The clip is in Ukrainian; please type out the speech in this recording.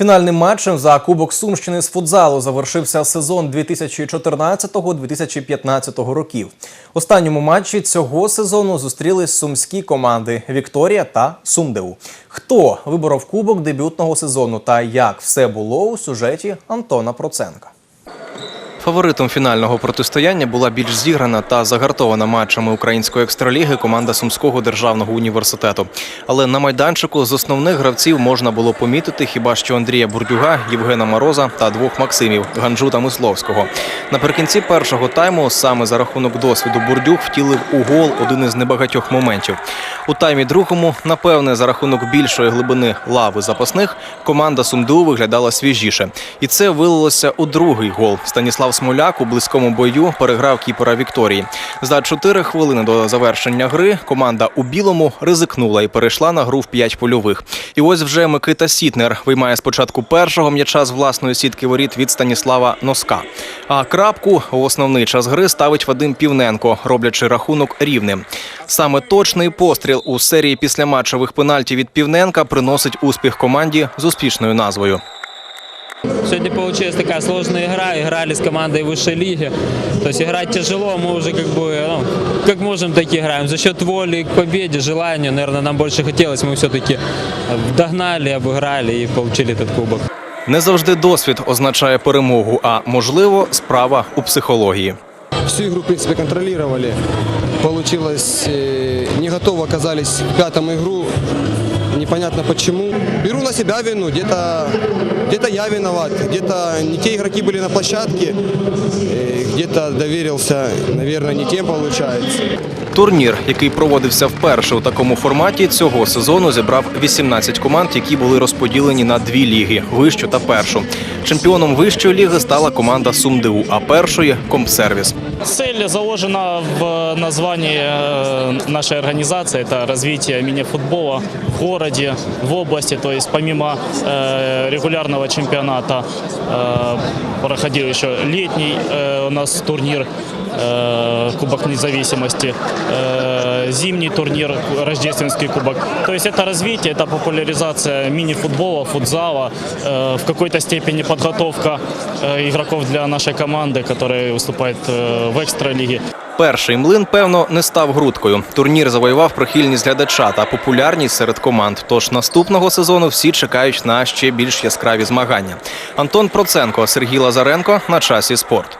Фінальним матчем за Кубок Сумщини з футзалу завершився сезон 2014-2015 років. Останньому матчі цього сезону зустрілись сумські команди Вікторія та Сумдеу. Хто виборов кубок дебютного сезону та як все було у сюжеті Антона Проценка. Фаворитом фінального протистояння була більш зіграна та загартована матчами української екстраліги команда Сумського державного університету. Але на майданчику з основних гравців можна було помітити хіба що Андрія Бурдюга, Євгена Мороза та двох Максимів Ганджу та Мисловського. Наприкінці першого тайму саме за рахунок досвіду Бурдюг втілив у гол один із небагатьох моментів. У таймі другому, напевне, за рахунок більшої глибини лави запасних, команда Сумду виглядала свіжіше. І це вилилося у другий гол. Станіслав Смоляк у близькому бою переграв кіпера Вікторії. За 4 хвилини до завершення гри команда у білому ризикнула і перейшла на гру в 5 польових. І ось вже Микита Сітнер виймає спочатку першого м'яча з власної сітки воріт від Станіслава Носка. А крапку у основний час гри ставить Вадим Півненко, роблячи рахунок рівним. Саме точний постріл у серії післяматчевих пенальтів від Півненка приносить успіх команді з успішною назвою. Сегодня получилась такая сложная игра, играли с командой высшей лиги. То есть играть тяжело, мы уже как бы, ну, как можем, так и играем. За счет воли к победе, желания, наверное, нам больше хотелось, мы все-таки догнали, обыграли и получили этот кубок. Не завжди досвід означає перемогу, а можливо, справа у психології. Всю игру, в принципе, контролировали. Получилось, э, не готовы оказались к пятому игру. Непонятно почему. Беру на себя вину. Где-то где я виноват, где-то не те игроки были на площадке, э, где-то доверился, наверное, не тем получается. Турнір, який проводився вперше у такому форматі, цього сезону зібрав 18 команд, які були розподілені на дві ліги вищу та першу. Чемпіоном вищої ліги стала команда Сумдеу, а першої Компсервіс. Цель заложена в названии э, нашей организации. Это развитие мини-футбола в городе, в области. То есть помимо э, регулярного чемпионата э, проходил еще летний э, у нас турнир э, Кубок независимости, э, зимний турнир, рождественский кубок. То есть это развитие, это популяризация мини-футбола, футзала, э, в какой-то степени подготовка э, игроков для нашей команды, которые выступают э, в экстралиге. Перший млин, певно, не став грудкою. Турнір завоював прихильність глядача та популярність серед команд. Тож наступного сезону всі чекають на ще більш яскраві змагання. Антон Проценко, Сергій Лазаренко на часі спорт.